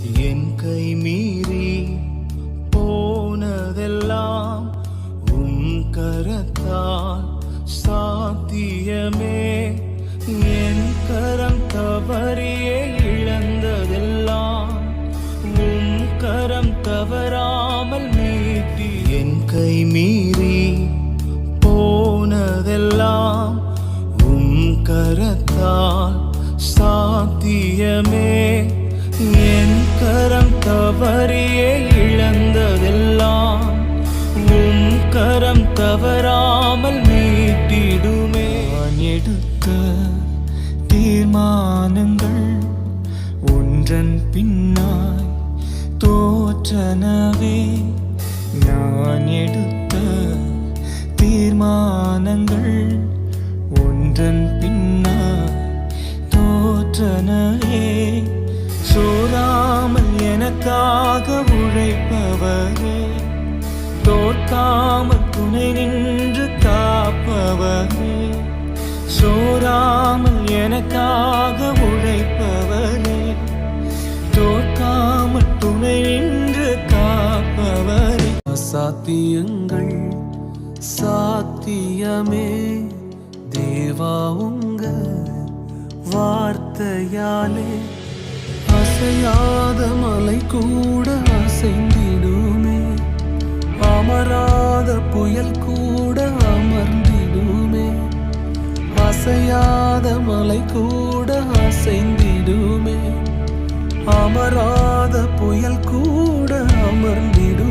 என் கை மீறி போனதெல்லாம் உன் கரத்தால் சாத்தியமே. என் கரம் தவறியே இழந்ததெல்லாம் உன் கரம் தவறாமல் மீட்டி என் கை மீறி போனதெல்லாம் உன் கரத்தால் சாத்தியமே. என் தவறாமல் மீட்டிடுமே. நான் எடுத்த தீர்மானங்கள் ஒன்றன் பின்னாய் தோற்றனவே. நான் எடுத்த தீர்மானங்கள் ஒன்றன் பின்னாய் தோற்றனவே. சோராமல் எனக்காக உழைப்பவரே. துணை நின்று காப்பவரே. சோராமல் எனக்காக உழைப்பவரே. தோற்காமல் துணை நின்று காப்பவரே. சாத்தியங்கள் சாத்தியமே. தேவா உங்க வார்த்தையாலே அசையாத மலை கூட அசையாத மலை கூட அசைந்திடுமே. அமராத புயல் கூட அமர்ந்திடும்.